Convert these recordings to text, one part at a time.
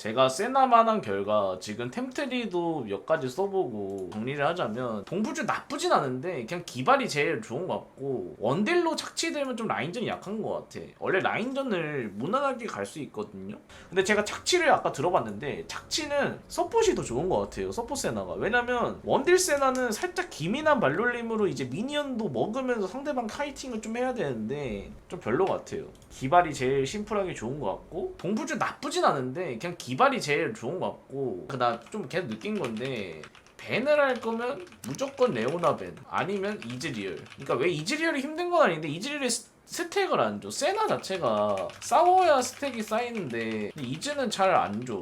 제가 세나만한 결과 지금 템트리도 몇 가지 써보고 정리를 하자면 동부주 나쁘진 않은데 그냥 기발이 제일 좋은 것 같고 원딜로 착취되면 좀 라인전이 약한 것 같아. 원래 라인전을 무난하게 갈 수 있거든요. 근데 제가 착취를 아까 들어봤는데 착취는 서폿이 더 좋은 것 같아요 서폿 세나가. 왜냐면 원딜 세나는 살짝 기민한 말놀림으로 이제 미니언도 먹으면서 상대방 카이팅을 좀 해야 되는데 좀 별로 같아요. 기발이 제일 심플하게 좋은 것 같고 동부주 나쁘진 않은데 그냥 기 발이 제일 좋은 것 같고 나 좀 계속 느낀 건데 밴을 할 거면 무조건 레오나 밴 아니면 이즈리얼 그러니까 왜 이즈리얼이 힘든 건 아닌데 이즈리얼이 스- 스택을 안 줘. 세나 자체가 싸워야 스택이 쌓이는데 이즈는 잘 안 줘.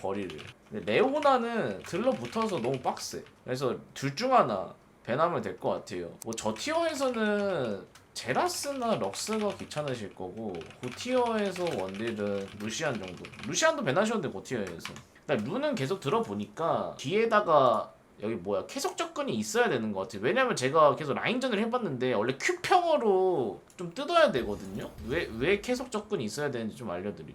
거리를. 레오나는 들러붙어서 너무 빡세. 그래서 둘 중 하나 밴하면 될 것 같아요. 뭐 저 티어에서는 제라스나 럭스가 귀찮으실 거고 고티어에서 원딜은 루시안 정도. 루시안도 밴하셨는데 고티어에서. 그러니까 룬은 계속 들어보니까 뒤에다가 여기 뭐야 계속 접근이 있어야 되는 것 같아요. 왜냐면 제가 계속 라인전을 해봤는데 원래 큐평으로 좀 뜯어야 되거든요. 왜 왜 계속 접근이 있어야 되는지 좀 알려드림.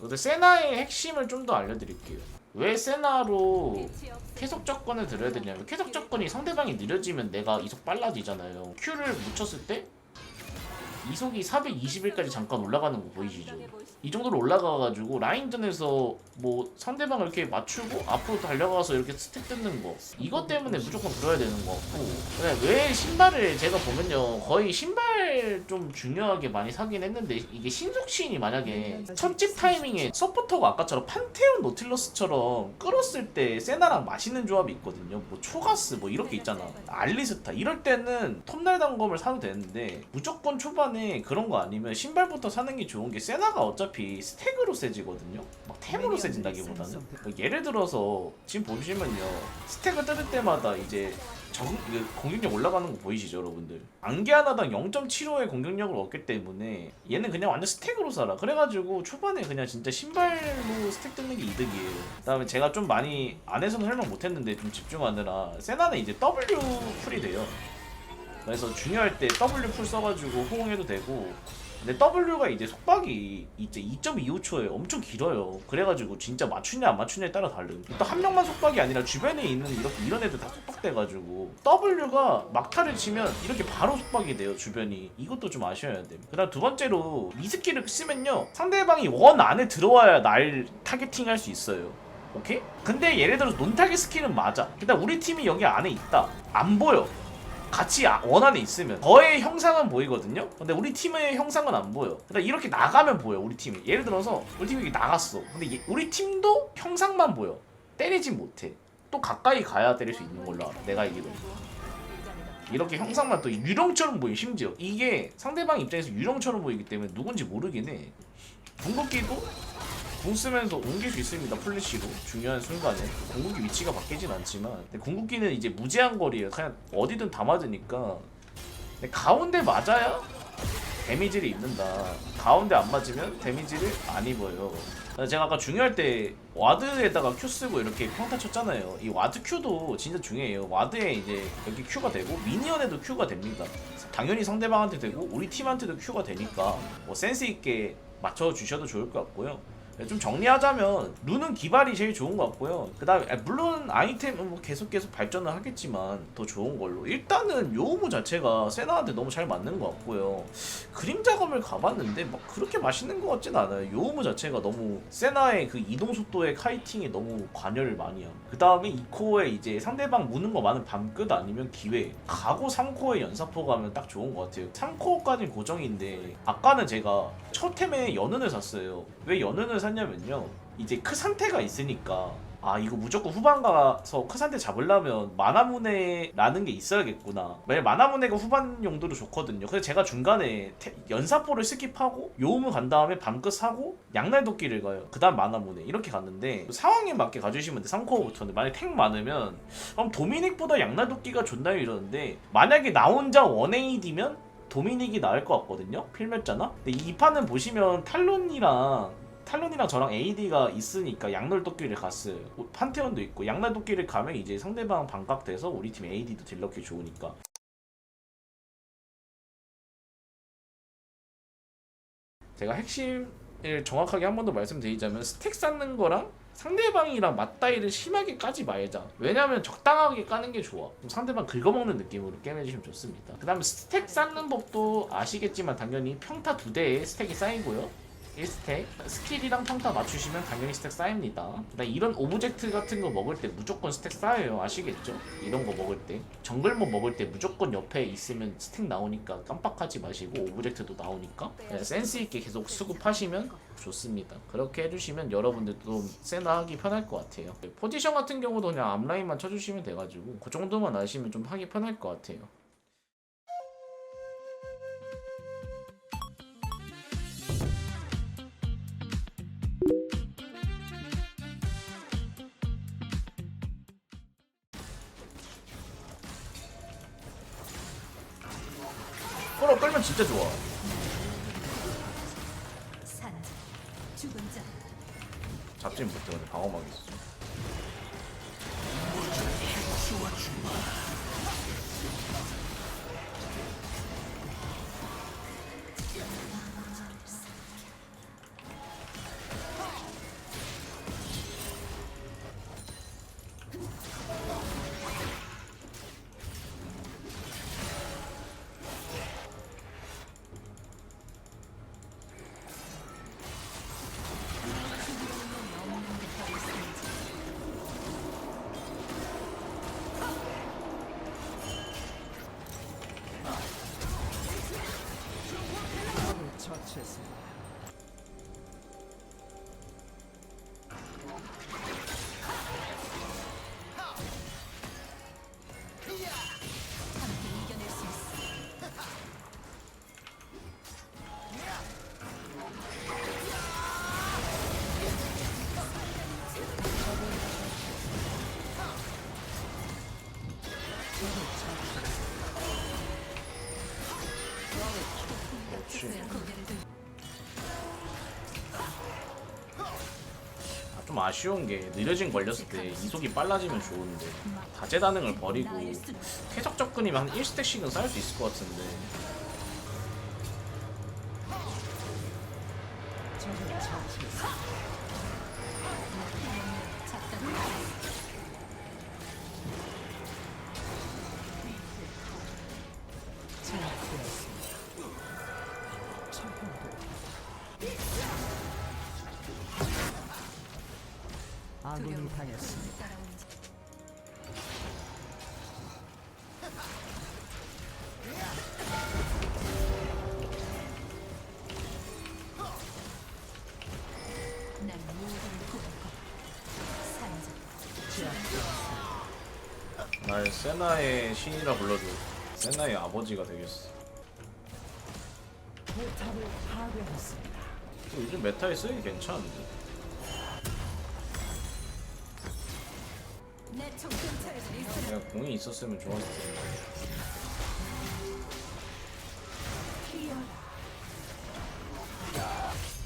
근데 세나의 핵심을 좀 더 알려드릴게요. 왜 세나로 계속 접근을 들어야 되냐면 계속 접근이 상대방이 느려지면 내가 이속 빨라지잖아요. Q를 묻혔을 때 이속이 420일까지 잠깐 올라가는 거 보이시죠? 이 정도로 올라가가지고 라인전에서 뭐 상대방을 이렇게 맞추고 앞으로 달려가서 이렇게 스택 뜯는 거 이것 때문에 무조건 들어야 되는 거 같고 근데 왜 신발을 제가 보면요 거의 신발 좀 중요하게 많이 사긴 했는데 이게 신속신이 만약에 첫집 타이밍에 서포터가 아까처럼 판테온 노틸러스처럼 끌었을 때 세나랑 맛있는 조합이 있거든요. 뭐 초가스 뭐 이렇게 있잖아. 알리스타 이럴 때는 톱날 단검을 사도 되는데 무조건 초반에 그런 거 아니면 신발부터 사는 게 좋은 게 세나가 어차피 스택으로 세지거든요. 막 템으로 세진다기보다는. 뭐 예를 들어서 지금 보시면요. 스택을 뜯을 때마다 이제 적, 이거 공격력 올라가는 거 보이시죠 여러분들? 안개 하나당 0.75의 공격력을 얻기 때문에 얘는 그냥 완전 스택으로 살아. 그래가지고 초반에 그냥 진짜 신발로 스택 뜯는 게 이득이에요. 그 다음에 제가 좀 많이 안에서는 설명 못했는데 좀 집중하느라 세나는 이제 W 풀이 돼요. 그래서 중요할 때 W 풀 써가지고 호응해도 되고 근데 W가 이제 속박이 이제 2.25초에 엄청 길어요. 그래가지고 진짜 맞추냐 안 맞추냐에 따라 다른. 또 한 명만 속박이 아니라 주변에 있는 이렇게 이런 애들 다 속박돼가지고 W가 막타를 치면 이렇게 바로 속박이 돼요 주변이. 이것도 좀 아셔야 돼. 그다음 두 번째로 이 스킬을 쓰면요 상대방이 원 안에 들어와야 날 타겟팅 할 수 있어요. 오케이? 근데 예를 들어서 논타겟 스킬은 맞아. 근데 우리 팀이 여기 안에 있다. 안 보여. 같이 아- 원 안에 있으면 저의 형상은 보이거든요. 근데 우리 팀의 형상은 안 보여. 그러니까 이렇게 나가면 보여 우리 팀이. 예를 들어서 우리 팀이 나갔어. 근데 얘- 우리 팀도 형상만 보여. 때리진 못해. 또 가까이 가야 때릴 수 있는 걸로 알아. 내가 알기로는. 이렇게 형상만 또 유령처럼 보여 심지어 이게 상대방 입장에서 유령처럼 보이기 때문에 누군지 모르긴 해. 궁극기도 궁 쓰면서 옮길 수 있습니다 플래시로. 중요한 순간에. 궁극기 위치가 바뀌진 않지만. 근데 궁극기는 이제 무제한 거리에요. 그냥 어디든 다 맞으니까. 근데 가운데 맞아야 데미지를 입는다. 가운데 안 맞으면 데미지를 안 입어요. 제가 아까 중요할 때 와드에다가 Q 쓰고 이렇게 평타 쳤잖아요. 이 와드 Q도 진짜 중요해요. 와드에 이제 여기 Q가 되고 미니언에도 Q가 됩니다. 당연히 상대방한테 되고 우리 팀한테도 Q가 되니까 뭐 센스 있게 맞춰 주셔도 좋을 것 같고요. 네, 좀 정리하자면 룬은 기발이 제일 좋은 것 같고요. 그다음에 아, 물론 아이템은 뭐 계속 계속 발전을 하겠지만 더 좋은 걸로 일단은 요무 자체가 세나한테 너무 잘 맞는 것 같고요. 그림 작업을 가봤는데 막 그렇게 맛있는 것 같진 않아요. 요무 자체가 너무 세나의 그 이동 속도에 카이팅에 너무 관여를 많이 함. 그다음에 2코어에 이제 상대방 무는 거 많은 밤끝 아니면 기회. 가고 3코어에 연사포 가면 딱 좋은 것 같아요. 3코어까지는 고정인데 아까는 제가 첫 템에 연은을 샀어요. 왜 연은을 샀냐면요. 이제 크산테가 있으니까 아 이거 무조건 후반 가서 크산테 잡으려면 마나문에라는 게 있어야겠구나. 만약 마나문에가 후반 용도로 좋거든요. 그래서 제가 중간에 테- 연사포를 스킵하고 요음을 간 다음에 밤끝 사고 양날 도끼를 가요. 그 다음 마나문에 이렇게 갔는데 상황에 맞게 가주시면 돼. 3코어부터는 만약 탱 많으면 그럼 도미닉보다 양날 도끼가 좋나요 이러는데 만약에 나 혼자 1AD면 도미닉이 나을 것 같거든요. 필멸자나. 근데 이 판은 보시면 탈론이랑 탈론이랑 저랑 AD가 있으니까 양날 도끼를 갔어요. 뭐 판테온도 있고 양날 도끼를 가면 이제 상대방 반각돼서 우리 팀 AD도 딜럭이 좋으니까. 제가 핵심을 정확하게 한 번 더 말씀드리자면 스택 쌓는 거랑 상대방이랑 맞다이를 심하게 까지 말자. 왜냐면 적당하게 까는 게 좋아. 상대방 긁어먹는 느낌으로 게임해주시면 좋습니다. 그 다음에 스택 쌓는 법도 아시겠지만 당연히 평타 두 대에 스택이 쌓이고요. 1스택 스킬이랑 평타 맞추시면 당연히 스택 쌓입니다. 그다음 이런 오브젝트 같은 거 먹을 때 무조건 스택 쌓여요. 아시겠죠? 이런 거 먹을 때. 정글모 먹을 때 무조건 옆에 있으면 스택 나오니까 깜빡하지 마시고 오브젝트도 나오니까 네, 센스 있게 계속 수급하시면 좋습니다. 그렇게 해주시면 여러분들도 세나 하기 편할 것 같아요. 포지션 같은 경우도 그냥 앞라인만 쳐주시면 돼가지고 그 정도만 아시면 좀 하기 편할 것 같아요 끌면 진짜 좋아. 잡진 못해. 근데 방어막이 있어 아, 좀 아쉬운 게 느려진 걸렸을 때 이속이 빨라지면 좋은데 다재다능을 버리고 쾌적 접근이면 한 1스택씩은 쌓을 수 있을 것 같은데 아군이 당했습니다. 날 세나의 신이라 불러줘. 세나의 아버지가 되겠어. 포탑을 파괴했습니다. 요즘 메타에 쓰기 괜찮은데 공이 있었으면 좋았을 텐데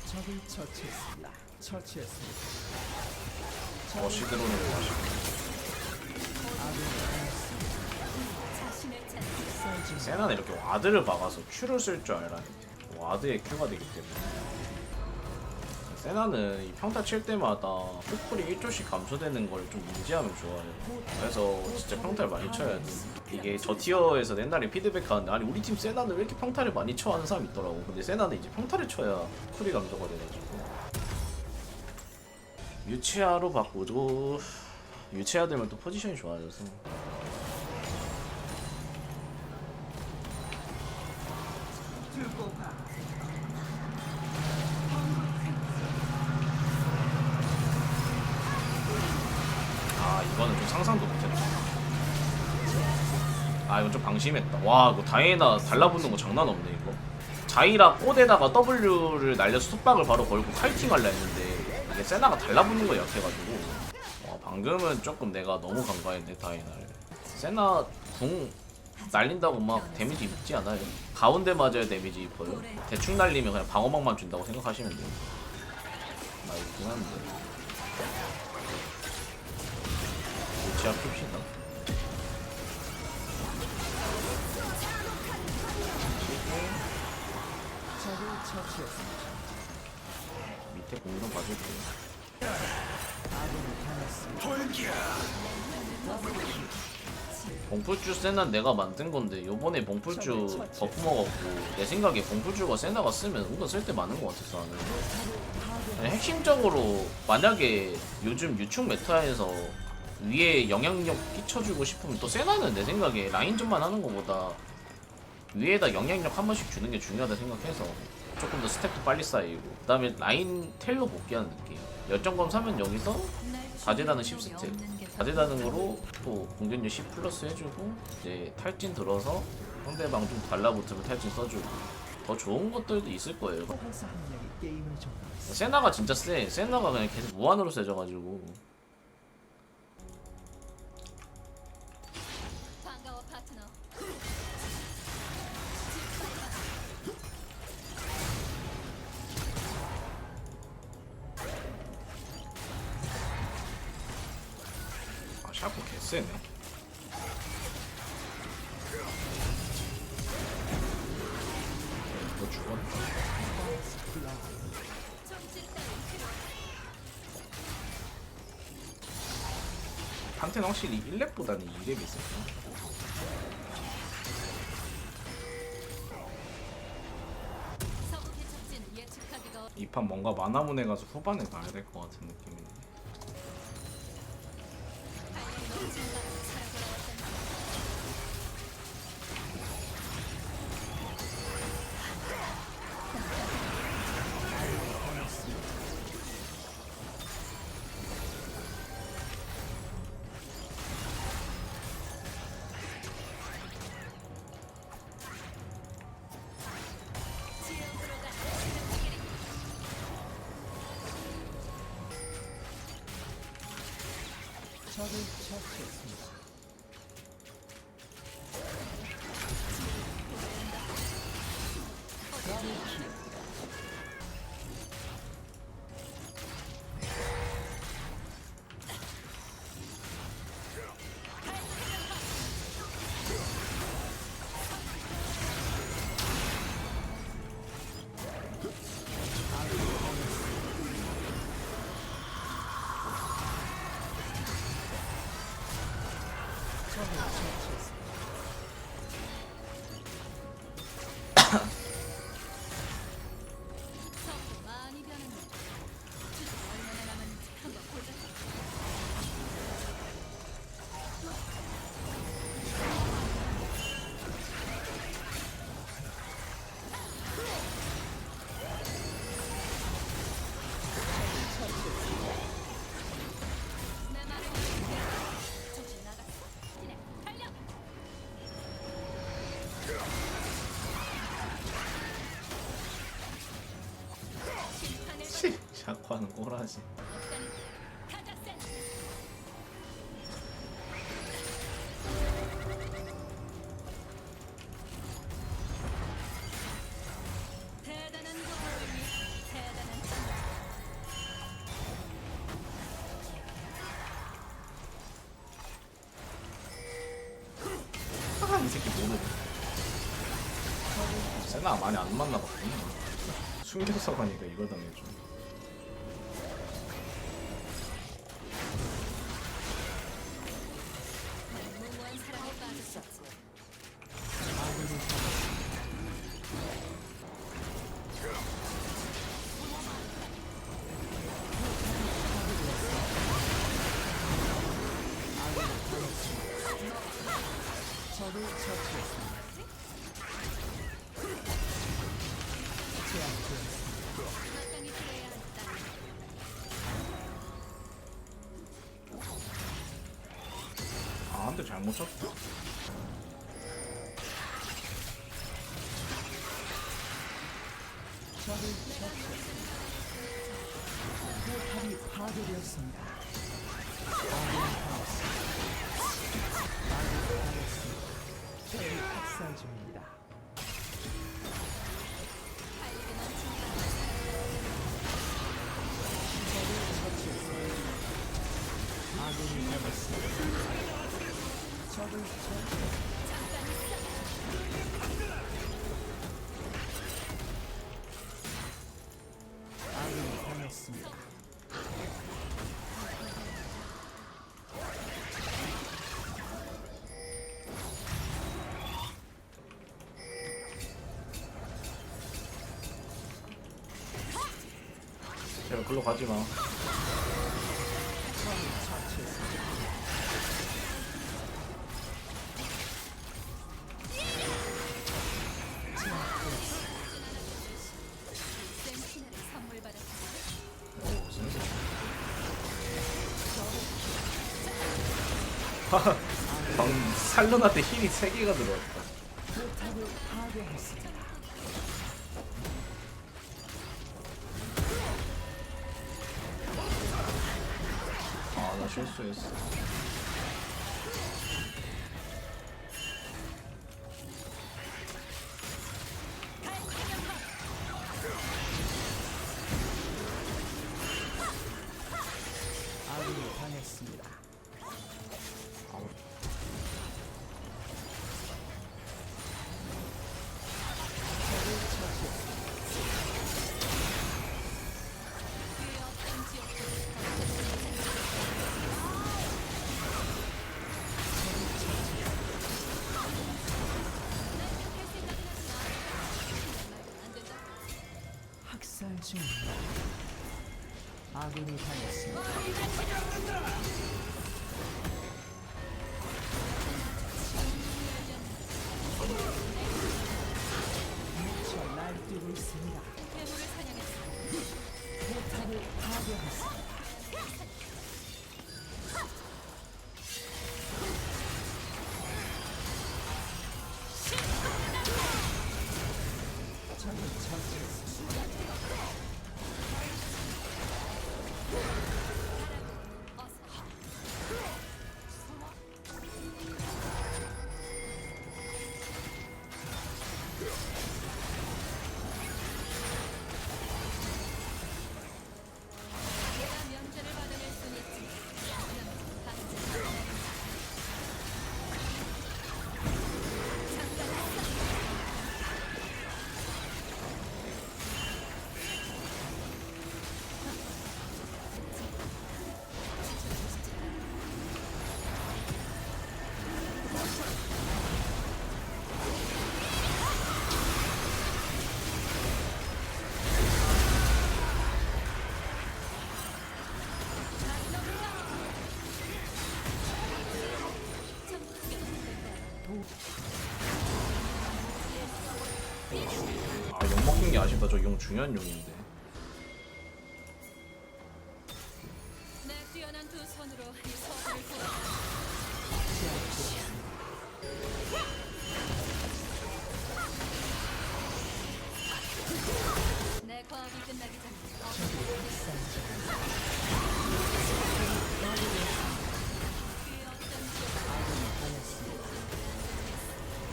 적을 처치했습니다. 처치했습니다. 아군이 자신을 찾는 당했습니다. 세나는 이렇게 와드를 박아서 Q를 쓸줄돼 와드의 Q가 되기 때문에 세나는 이 평타 칠 때마다 폭풀이 1조씩 감소되는 걸 좀 인지하면 좋아요. 그래서 진짜 평타를 많이 쳐야 돼. 이게 저 티어에서 옛날에 피드백 하는데 아니 우리 팀 세나는 왜 이렇게 평타를 많이 쳐 하는 사람이 있더라고. 근데 세나는 이제 평타를 쳐야 쿨이 감소가 돼가지고. 유치아로 바꾸고 유치아 되면 또 포지션이 좋아져서 방심했다. 와 이거 다이애나 달라붙는 거 장난 없네 이거. 자이라 꽃에다가 W를 날려서 속박을 바로 걸고 카이팅 하려 했는데 이게 세나가 달라붙는 거 약해가지고. 와 방금은 조금 내가 너무 간과했네 다이애나를. 세나 궁 날린다고 막 데미지 입지 않아요? 가운데 맞아야 데미지 입어요? 대충 날리면 그냥 방어막만 준다고 생각하시면 돼요. 나 이거 궁 하는데 지하 킵시다. 적을 처치했습니다. 밑에 공좀 봐줄게요. 봉풀주 세나 내가 만든 건데 요번에 봉풀주 버프 먹었고 내 생각에 봉풀주가 세나가 쓰면 은근 쓸 때 많은 것 같아서 나는. 아니, 핵심적으로 만약에 요즘 유충 메타에서 위에 영향력 끼쳐주고 싶으면 또 세나는 내 생각에 라인전만 하는 것보다 위에다 영향력 한 번씩 주는 게 중요하다 생각해서 조금 더 스텝도 빨리 쌓이고 그 다음에 라인 텔로 복귀하는 느낌. 열정검 사면 여기서 다재다능 10스텝 다재다능으로 또 공격력 10 플러스 해주고 이제 탈진 들어서 상대방 좀 달라붙으면 탈진 써주고 더 좋은 것들도 있을 거예요. 세나가 진짜 세 세나가 그냥 계속 무한으로 세져가지고 샤프 개세네 너 죽었다. 판테는 확실히 1렙보다는 2렙이 있었어 서부 개척진 예측하기가 어려- 이판 뭔가 만화문에 가서 후반에 가야 될 것 같은 느낌인데 적 씨 샤코하는 꼬라지. 아이 새끼 모르네. 세나가 많이 안 만나봤구나. 숨겨서 가니까 이걸 당해줘 처치했습니다. 포탑이 파괴되었습니다. 아군이 당했습니다. 아군이 당했습니다. 적이 학살 중입니다. 글로 가지마. 방 살로나 때 힘이 세 개가 들어왔다. 水死。 한 친구 아군이 당했습니다. 저 용 중요한 용인데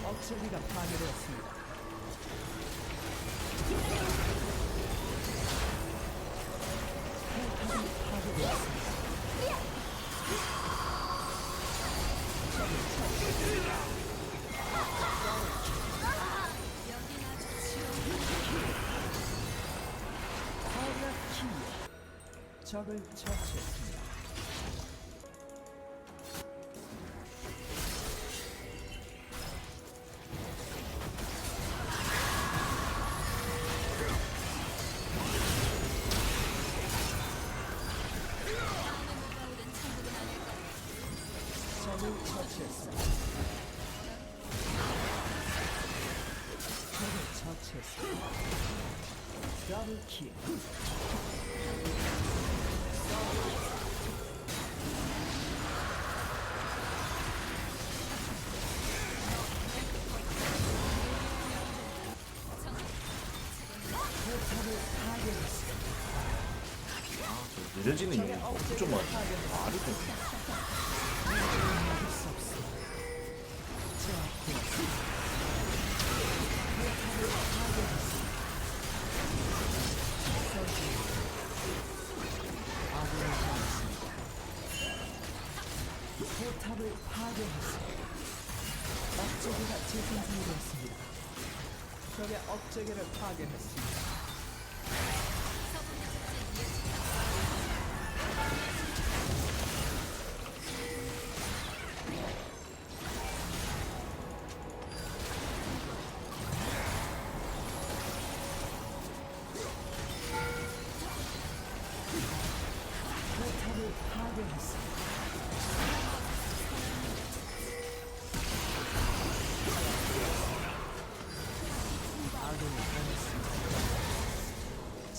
억제기가 파괴되었습니다. 적을 처치했습니다. 더블 킬. 늦어지는 이유는 없죠 뭐 말이 좀 적의 억제기를 파괴했습니다.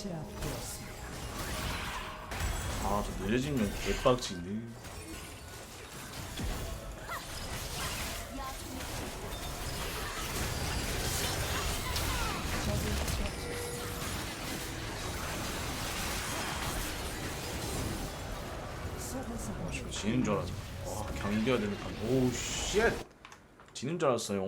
제압되었습니다. 아 저 느려지면 개빡치네. 소환사 저 지는 줄 알았어 와 경기해야 되는 판 오우 쉣 지는 줄 알았어요